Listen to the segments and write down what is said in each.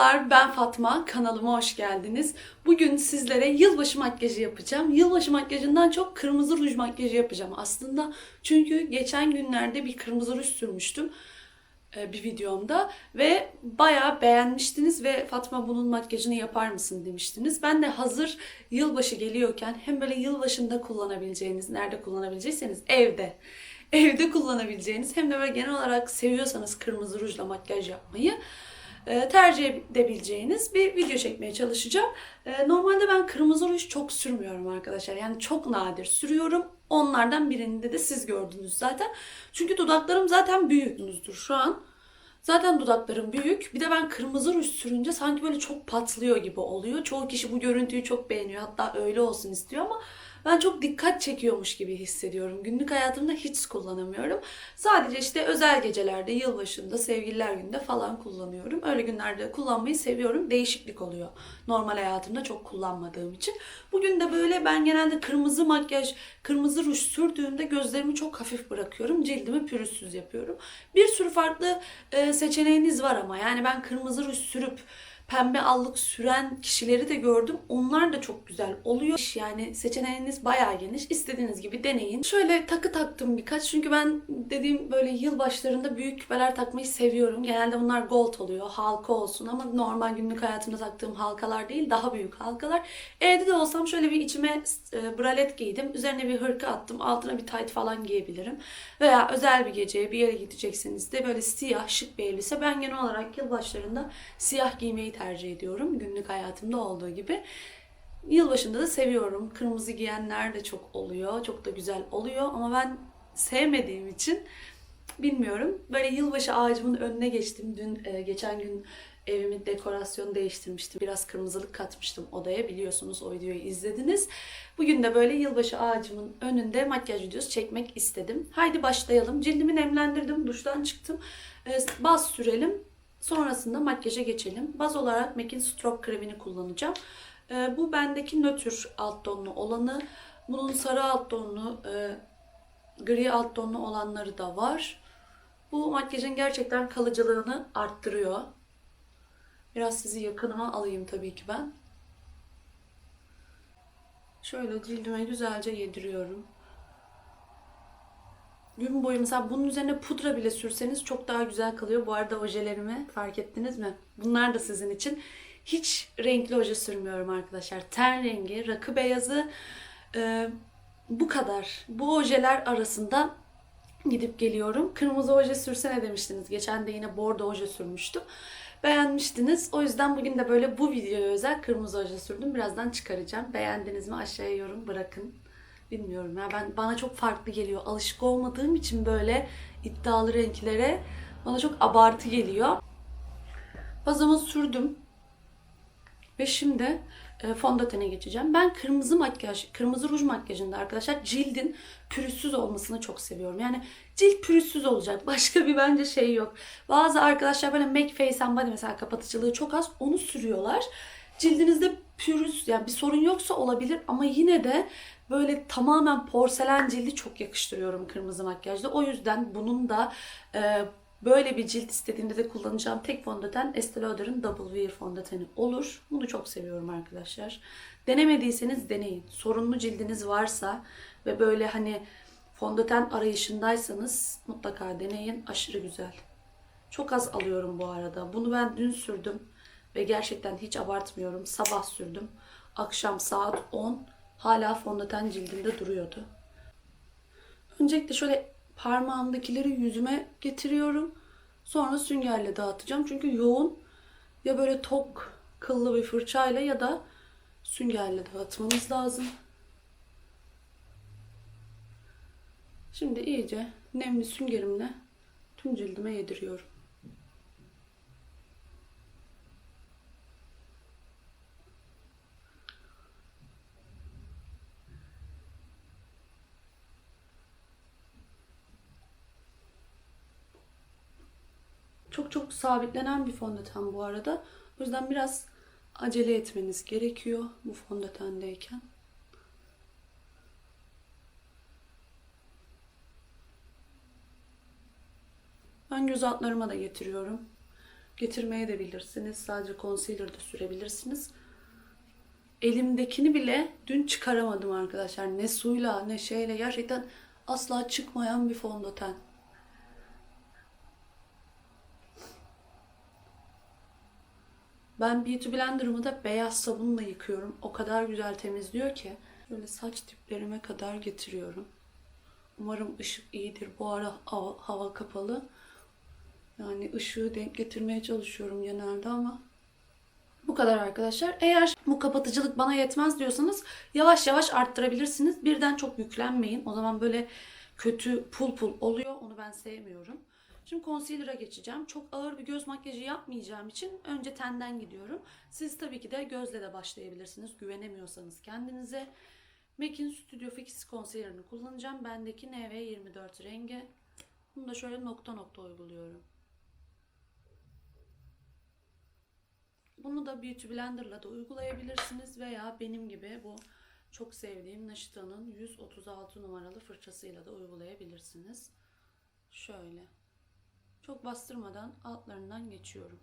Merhabalar ben Fatma kanalıma hoş geldiniz. Bugün sizlere yılbaşı makyajı yapacağım. Yılbaşı makyajından çok kırmızı ruj makyajı yapacağım aslında. Çünkü geçen günlerde bir kırmızı ruj sürmüştüm e, bir videomda ve bayağı beğenmiştiniz ve Fatma bunun makyajını yapar mısın demiştiniz. Ben de hazır yılbaşı geliyorken hem böyle yılbaşında kullanabileceğiniz, nerede kullanabilecekseniz evde evde kullanabileceğiniz hem de böyle genel olarak seviyorsanız kırmızı rujla makyaj yapmayı tercih edebileceğiniz bir video çekmeye çalışacağım. E, Normalde ben kırmızı ruj çok sürmüyorum arkadaşlar. Yani çok nadir sürüyorum. Onlardan birinde de siz gördünüz zaten. Çünkü dudaklarım zaten büyüktünüzdür şu an. Zaten dudaklarım büyük. Bir de ben kırmızı ruj sürünce sanki böyle çok patlıyor gibi oluyor. Çoğu kişi bu görüntüyü çok beğeniyor. Hatta öyle olsun istiyor ama ben çok dikkat çekiyormuş gibi hissediyorum. Günlük hayatımda hiç kullanamıyorum. Sadece işte özel gecelerde, yılbaşında, sevgililer günde falan kullanıyorum. Öyle günlerde kullanmayı seviyorum. Değişiklik oluyor. Normal hayatımda çok kullanmadığım için. Bugün de böyle ben genelde kırmızı makyaj, kırmızı ruj sürdüğümde gözlerimi çok hafif bırakıyorum. Cildimi pürüzsüz yapıyorum. Bir sürü farklı e, seçeneğiniz var ama yani ben kırmızı ruj sürüp pembe allık süren kişileri de gördüm. Onlar da çok güzel oluyor. Yani seçeneğiniz bayağı geniş. İstediğiniz gibi deneyin. Şöyle takı taktım birkaç. Çünkü ben dediğim böyle yıl başlarında büyük küpeler takmayı seviyorum. Genelde bunlar gold oluyor. Halka olsun ama normal günlük hayatımda taktığım halkalar değil. Daha büyük halkalar. Evde de olsam şöyle bir içime e, bralet giydim. Üzerine bir hırka attım. Altına bir tight falan giyebilirim. Veya özel bir geceye bir yere gidecekseniz de böyle siyah şık bir elbise. Ben genel olarak yılbaşlarında siyah giymeyi tercih ediyorum. Günlük hayatımda olduğu gibi. Yılbaşında da seviyorum. Kırmızı giyenler de çok oluyor. Çok da güzel oluyor ama ben sevmediğim için bilmiyorum. Böyle yılbaşı ağacımın önüne geçtim. Dün e, geçen gün evimin dekorasyonu değiştirmiştim. Biraz kırmızılık katmıştım odaya. Biliyorsunuz o videoyu izlediniz. Bugün de böyle yılbaşı ağacımın önünde makyaj videosu çekmek istedim. Haydi başlayalım. Cildimi nemlendirdim. Duştan çıktım. E, baz sürelim. Sonrasında makyaja geçelim. Baz olarak MAC'in Stroke kremini kullanacağım. Ee, bu bendeki nötr alt tonlu olanı. Bunun sarı alt tonlu, e, gri alt tonlu olanları da var. Bu makyajın gerçekten kalıcılığını arttırıyor. Biraz sizi yakınıma alayım tabii ki ben. Şöyle cildime güzelce yediriyorum. Gün boyu mesela bunun üzerine pudra bile sürseniz çok daha güzel kalıyor. Bu arada ojelerimi fark ettiniz mi? Bunlar da sizin için. Hiç renkli oje sürmüyorum arkadaşlar. Ten rengi, rakı beyazı e, bu kadar. Bu ojeler arasında gidip geliyorum. Kırmızı oje sürsene demiştiniz. Geçen de yine bordo oje sürmüştüm. Beğenmiştiniz. O yüzden bugün de böyle bu videoya özel kırmızı oje sürdüm. Birazdan çıkaracağım. Beğendiniz mi aşağıya yorum bırakın. Bilmiyorum ya ben bana çok farklı geliyor. Alışık olmadığım için böyle iddialı renklere bana çok abartı geliyor. Bazımı sürdüm. Ve şimdi e, fondötene geçeceğim. Ben kırmızı makyaj, kırmızı ruj makyajında arkadaşlar cildin pürüzsüz olmasını çok seviyorum. Yani cilt pürüzsüz olacak. Başka bir bence şey yok. Bazı arkadaşlar böyle MAC Face and Body mesela kapatıcılığı çok az onu sürüyorlar. Cildinizde pürüz yani bir sorun yoksa olabilir ama yine de böyle tamamen porselen cildi çok yakıştırıyorum kırmızı makyajda. O yüzden bunun da e, böyle bir cilt istediğimde de kullanacağım tek fondöten Estee Lauder'ın Double Wear fondöteni olur. Bunu çok seviyorum arkadaşlar. Denemediyseniz deneyin. Sorunlu cildiniz varsa ve böyle hani fondöten arayışındaysanız mutlaka deneyin. Aşırı güzel. Çok az alıyorum bu arada. Bunu ben dün sürdüm ve gerçekten hiç abartmıyorum. Sabah sürdüm. Akşam saat 10 hala fondöten cildimde duruyordu. Öncelikle şöyle parmağımdakileri yüzüme getiriyorum. Sonra süngerle dağıtacağım. Çünkü yoğun ya böyle tok kıllı bir fırçayla ya da süngerle dağıtmamız lazım. Şimdi iyice nemli süngerimle tüm cildime yediriyorum. Çok çok sabitlenen bir fondöten bu arada. O yüzden biraz acele etmeniz gerekiyor bu fondötendeyken. Ben göz altlarıma da getiriyorum. getirmeye de bilirsiniz. Sadece concealer de sürebilirsiniz. Elimdekini bile dün çıkaramadım arkadaşlar. Ne suyla ne şeyle gerçekten asla çıkmayan bir fondöten. Ben Beauty Blender'ımı da beyaz sabunla yıkıyorum. O kadar güzel temizliyor ki. Böyle saç diplerime kadar getiriyorum. Umarım ışık iyidir. Bu ara hava, hava kapalı. Yani ışığı denk getirmeye çalışıyorum genelde ama bu kadar arkadaşlar. Eğer bu kapatıcılık bana yetmez diyorsanız yavaş yavaş arttırabilirsiniz. Birden çok yüklenmeyin. O zaman böyle kötü pul pul oluyor. Onu ben sevmiyorum. Şimdi concealer'a geçeceğim. Çok ağır bir göz makyajı yapmayacağım için önce tenden gidiyorum. Siz tabii ki de gözle de başlayabilirsiniz. Güvenemiyorsanız kendinize. MAC'in Studio Fix Concealer'ını kullanacağım. Bendeki NV24 rengi. Bunu da şöyle nokta nokta uyguluyorum. Bunu da Beauty Blender'la da uygulayabilirsiniz veya benim gibi bu çok sevdiğim Naşita'nın 136 numaralı fırçasıyla da uygulayabilirsiniz. Şöyle. Çok bastırmadan altlarından geçiyorum.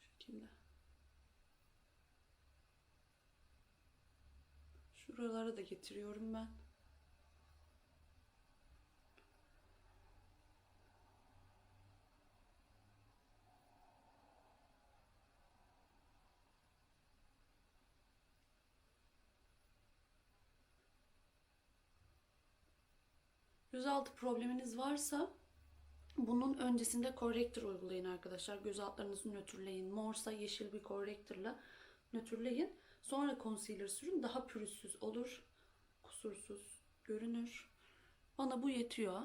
Şekilde. Şuralara da getiriyorum ben. Gözaltı probleminiz varsa bunun öncesinde korrektör uygulayın arkadaşlar. Göz altlarınızı nötrleyin. Morsa yeşil bir korrektörle nötrleyin. Sonra concealer sürün. Daha pürüzsüz olur. Kusursuz görünür. Bana bu yetiyor.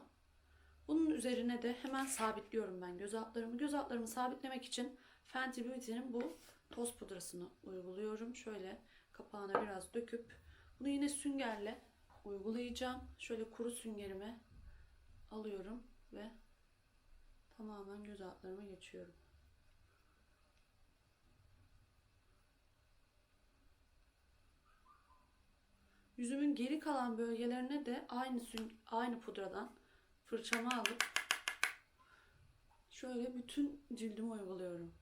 Bunun üzerine de hemen sabitliyorum ben göz altlarımı. Göz altlarımı sabitlemek için Fenty Beauty'nin bu toz pudrasını uyguluyorum. Şöyle kapağına biraz döküp bunu yine süngerle uygulayacağım. Şöyle kuru süngerimi alıyorum ve tamamen göz altlarıma geçiyorum. Yüzümün geri kalan bölgelerine de aynı aynı pudradan fırçamı alıp şöyle bütün cildime uyguluyorum.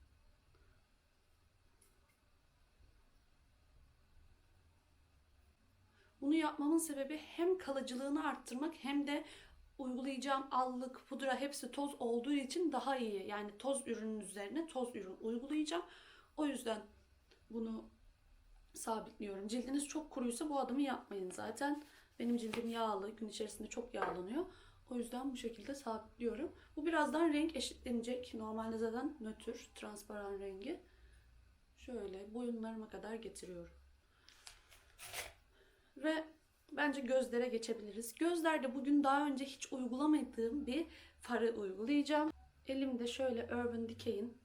Yapmamın sebebi hem kalıcılığını arttırmak hem de uygulayacağım allık, pudra hepsi toz olduğu için daha iyi. Yani toz ürünün üzerine toz ürün uygulayacağım. O yüzden bunu sabitliyorum. Cildiniz çok kuruysa bu adımı yapmayın zaten. Benim cildim yağlı, gün içerisinde çok yağlanıyor. O yüzden bu şekilde sabitliyorum. Bu birazdan renk eşitlenecek. Normalde zaten nötr, transparan rengi. Şöyle boyunlarıma kadar getiriyorum. Ve bence gözlere geçebiliriz. Gözlerde bugün daha önce hiç uygulamadığım bir farı uygulayacağım. Elimde şöyle Urban Decay'in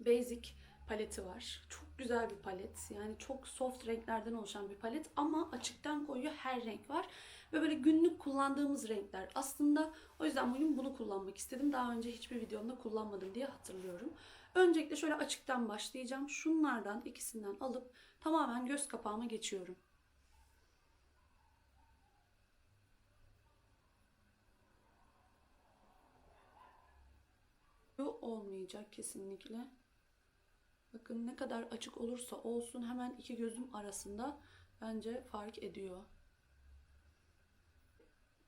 Basic paleti var. Çok güzel bir palet. Yani çok soft renklerden oluşan bir palet ama açıktan koyuyor her renk var. Ve böyle günlük kullandığımız renkler. Aslında o yüzden bugün bunu kullanmak istedim. Daha önce hiçbir videomda kullanmadım diye hatırlıyorum. Öncelikle şöyle açıktan başlayacağım. Şunlardan ikisinden alıp tamamen göz kapağıma geçiyorum. Olmayacak kesinlikle. Bakın ne kadar açık olursa olsun hemen iki gözüm arasında bence fark ediyor.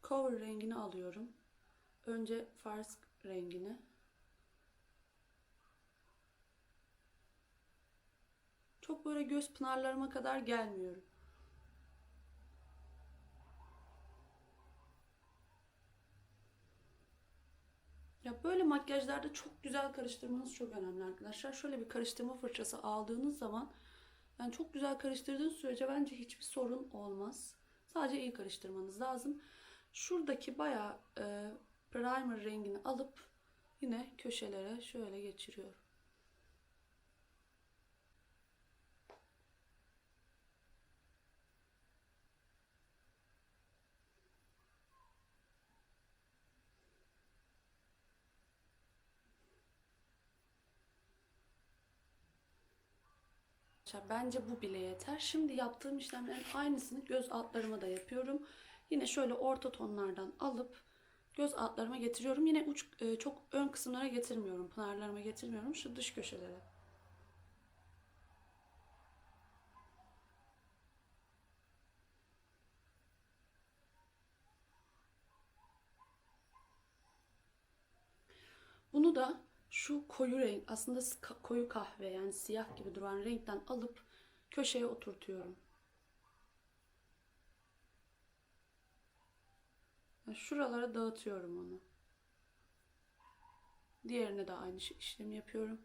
Cover rengini alıyorum. Önce fars rengini. Çok böyle göz pınarlarıma kadar gelmiyorum. Ya böyle makyajlarda çok güzel karıştırmanız çok önemli arkadaşlar. Şöyle bir karıştırma fırçası aldığınız zaman yani çok güzel karıştırdığınız sürece bence hiçbir sorun olmaz. Sadece iyi karıştırmanız lazım. Şuradaki bayağı e, primer rengini alıp yine köşelere şöyle geçiriyorum. Bence bu bile yeter. Şimdi yaptığım işlemlerin aynısını göz altlarıma da yapıyorum. Yine şöyle orta tonlardan alıp göz altlarıma getiriyorum. Yine uç e, çok ön kısımlara getirmiyorum. Pınarlarıma getirmiyorum. Şu dış köşelere. Bunu da şu koyu renk aslında koyu kahve yani siyah gibi duran renkten alıp köşeye oturtuyorum. Yani Şuralara dağıtıyorum onu. Diğerine de aynı işlemi yapıyorum.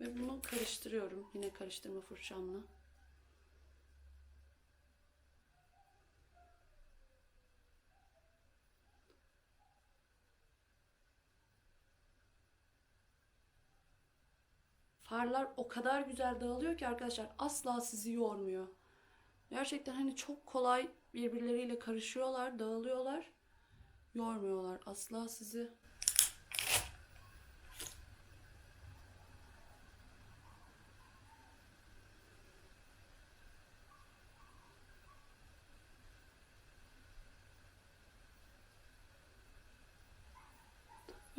Ve bunu karıştırıyorum yine karıştırma fırçamla. Farlar o kadar güzel dağılıyor ki arkadaşlar asla sizi yormuyor. Gerçekten hani çok kolay birbirleriyle karışıyorlar, dağılıyorlar. Yormuyorlar asla sizi.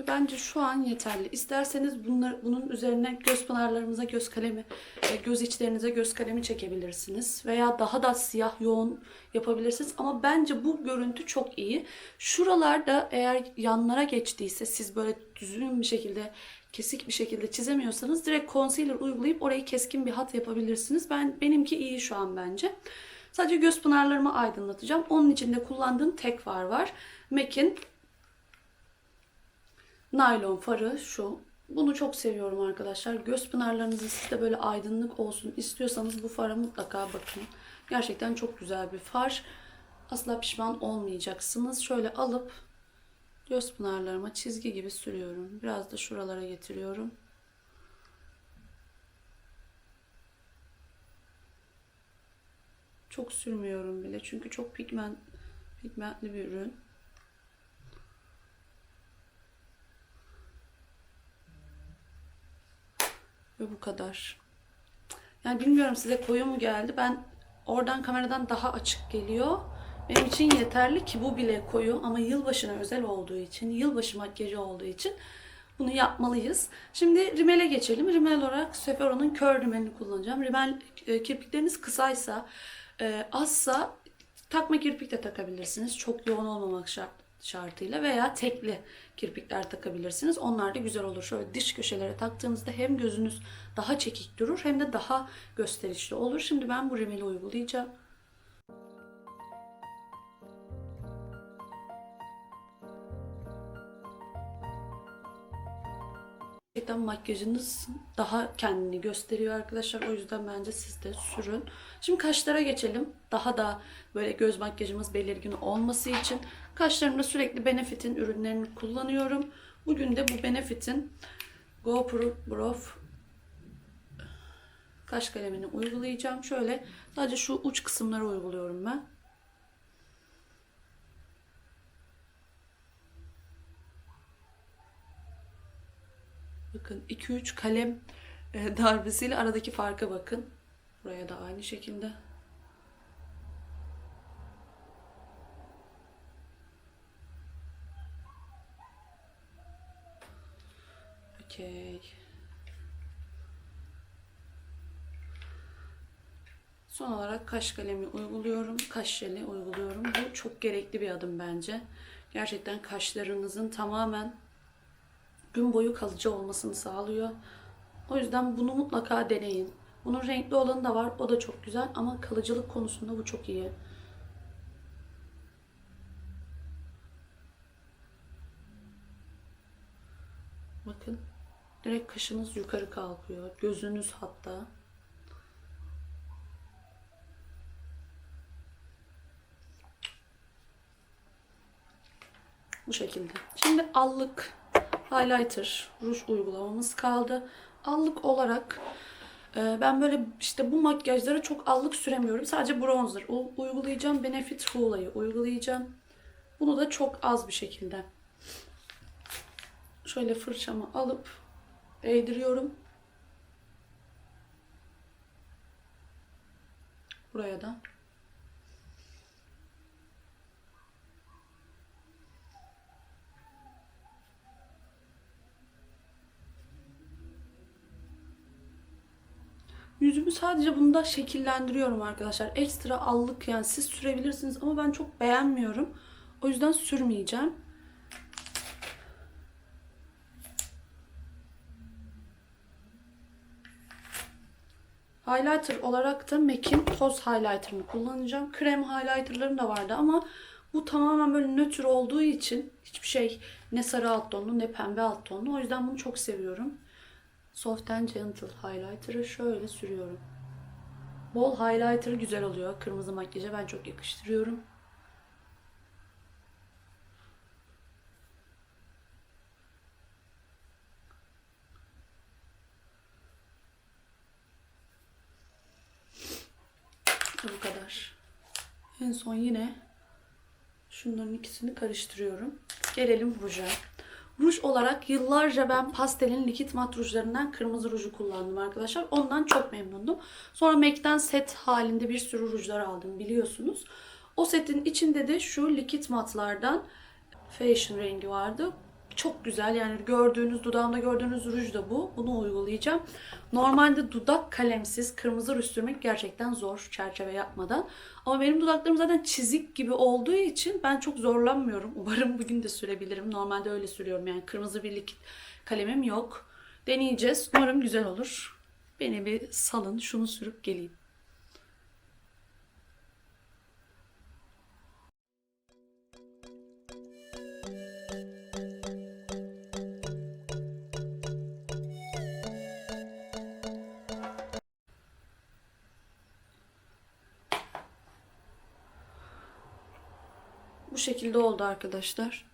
Bence şu an yeterli. İsterseniz bunlar, bunun üzerine göz pınarlarımıza göz kalemi, e, göz içlerinize göz kalemi çekebilirsiniz. Veya daha da siyah yoğun yapabilirsiniz. Ama bence bu görüntü çok iyi. Şuralarda eğer yanlara geçtiyse siz böyle düzgün bir şekilde kesik bir şekilde çizemiyorsanız direkt concealer uygulayıp orayı keskin bir hat yapabilirsiniz. Ben benimki iyi şu an bence. Sadece göz pınarlarımı aydınlatacağım. Onun için de kullandığım tek far var. MAC'in Naylon farı şu. Bunu çok seviyorum arkadaşlar. Göz pınarlarınızı siz de böyle aydınlık olsun istiyorsanız bu fara mutlaka bakın. Gerçekten çok güzel bir far. Asla pişman olmayacaksınız. Şöyle alıp göz pınarlarıma çizgi gibi sürüyorum. Biraz da şuralara getiriyorum. Çok sürmüyorum bile çünkü çok pigment pigmentli bir ürün. Ve bu kadar. Yani bilmiyorum size koyu mu geldi. Ben oradan kameradan daha açık geliyor. Benim için yeterli ki bu bile koyu ama yılbaşına özel olduğu için, yılbaşı makyajı olduğu için bunu yapmalıyız. Şimdi rimele geçelim. Rimel olarak Sephora'nın kör rimelini kullanacağım. Rimel e, kirpikleriniz kısaysa, e, azsa takma kirpik de takabilirsiniz. Çok yoğun olmamak şart şartıyla veya tekli kirpikler takabilirsiniz. Onlar da güzel olur. Şöyle diş köşelere taktığınızda hem gözünüz daha çekik durur hem de daha gösterişli olur. Şimdi ben bu rimeli uygulayacağım. Gerçekten makyajınız daha kendini gösteriyor arkadaşlar. O yüzden bence siz de sürün. Şimdi kaşlara geçelim. Daha da böyle göz makyajımız belirgin olması için kaşlarımda sürekli Benefit'in ürünlerini kullanıyorum. Bugün de bu Benefit'in GoPro Brow kaş kalemini uygulayacağım. Şöyle sadece şu uç kısımlara uyguluyorum ben. Bakın 2-3 kalem e, darbesiyle aradaki farka bakın. Buraya da aynı şekilde. Son olarak kaş kalemi uyguluyorum. Kaş jeli uyguluyorum. Bu çok gerekli bir adım bence. Gerçekten kaşlarınızın tamamen gün boyu kalıcı olmasını sağlıyor. O yüzden bunu mutlaka deneyin. Bunun renkli olanı da var. O da çok güzel ama kalıcılık konusunda bu çok iyi. Bakın. Direkt kaşınız yukarı kalkıyor. Gözünüz hatta. Bu şekilde. Şimdi allık highlighter, ruj uygulamamız kaldı. Allık olarak e, ben böyle işte bu makyajlara çok allık süremiyorum. Sadece bronzer uygulayacağım. Benefit Hula'yı uygulayacağım. Bunu da çok az bir şekilde. Şöyle fırçamı alıp eğdiriyorum. Buraya da. Yüzümü sadece bunda şekillendiriyorum arkadaşlar. Ekstra allık yani siz sürebilirsiniz ama ben çok beğenmiyorum. O yüzden sürmeyeceğim. Highlighter olarak da MAC'in toz highlighter'ını kullanacağım. Krem highlighter'larım da vardı ama bu tamamen böyle nötr olduğu için hiçbir şey ne sarı alt tonlu ne pembe alt tonlu. O yüzden bunu çok seviyorum. Soft and Gentle highlighter'ı şöyle sürüyorum. Bol highlighter güzel oluyor. Kırmızı makyaja ben çok yakıştırıyorum. Bu kadar. En son yine şunların ikisini karıştırıyorum. Gelelim ruja. Ruj olarak yıllarca ben pastelin likit mat rujlarından kırmızı ruju kullandım arkadaşlar. Ondan çok memnundum. Sonra MAC'den set halinde bir sürü rujlar aldım biliyorsunuz. O setin içinde de şu likit matlardan Fashion rengi vardı. Çok güzel yani gördüğünüz dudağımda gördüğünüz ruj da bu. Bunu uygulayacağım. Normalde dudak kalemsiz kırmızı ruj sürmek gerçekten zor çerçeve yapmadan. Ama benim dudaklarım zaten çizik gibi olduğu için ben çok zorlanmıyorum. Umarım bugün de sürebilirim. Normalde öyle sürüyorum yani kırmızı bir likit kalemim yok. Deneyeceğiz. Umarım güzel olur. Beni bir salın şunu sürüp geleyim. Şekilde oldu arkadaşlar.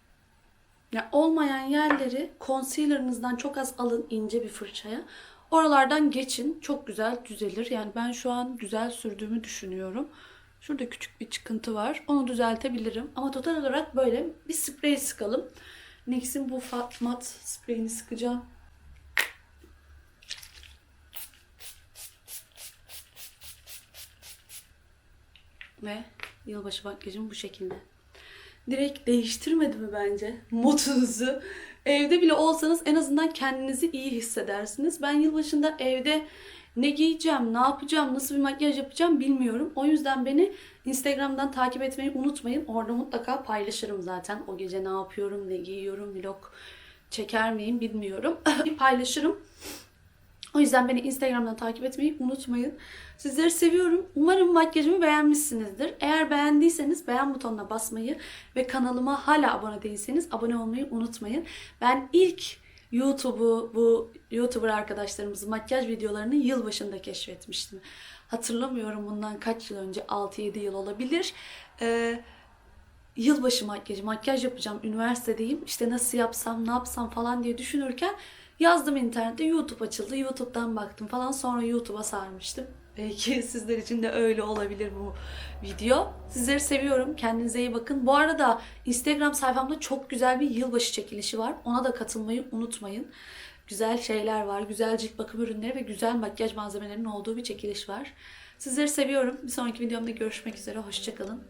Ya olmayan yerleri concealer'ınızdan çok az alın ince bir fırçaya. Oralardan geçin. Çok güzel düzelir. Yani ben şu an güzel sürdüğümü düşünüyorum. Şurada küçük bir çıkıntı var. Onu düzeltebilirim. Ama total olarak böyle bir sprey sıkalım. NYX'in bu Mat spreyini sıkacağım. Ve yılbaşı makyajım bu şekilde direkt değiştirmedi mi bence modunuzu? Evde bile olsanız en azından kendinizi iyi hissedersiniz. Ben yılbaşında evde ne giyeceğim, ne yapacağım, nasıl bir makyaj yapacağım bilmiyorum. O yüzden beni Instagram'dan takip etmeyi unutmayın. Orada mutlaka paylaşırım zaten. O gece ne yapıyorum, ne giyiyorum, vlog çeker miyim bilmiyorum. paylaşırım. O yüzden beni Instagram'dan takip etmeyi unutmayın. Sizleri seviyorum. Umarım makyajımı beğenmişsinizdir. Eğer beğendiyseniz beğen butonuna basmayı ve kanalıma hala abone değilseniz abone olmayı unutmayın. Ben ilk YouTube'u bu YouTuber arkadaşlarımızın makyaj videolarını yılbaşında keşfetmiştim. Hatırlamıyorum bundan kaç yıl önce 6-7 yıl olabilir. Ee, yılbaşı makyajı, makyaj yapacağım, üniversitedeyim. İşte nasıl yapsam, ne yapsam falan diye düşünürken yazdım internette YouTube açıldı. YouTube'dan baktım falan sonra YouTube'a sarmıştım. Belki sizler için de öyle olabilir bu video. Sizleri seviyorum. Kendinize iyi bakın. Bu arada Instagram sayfamda çok güzel bir yılbaşı çekilişi var. Ona da katılmayı unutmayın. Güzel şeyler var. Güzel cilt bakım ürünleri ve güzel makyaj malzemelerinin olduğu bir çekiliş var. Sizleri seviyorum. Bir sonraki videomda görüşmek üzere. Hoşçakalın.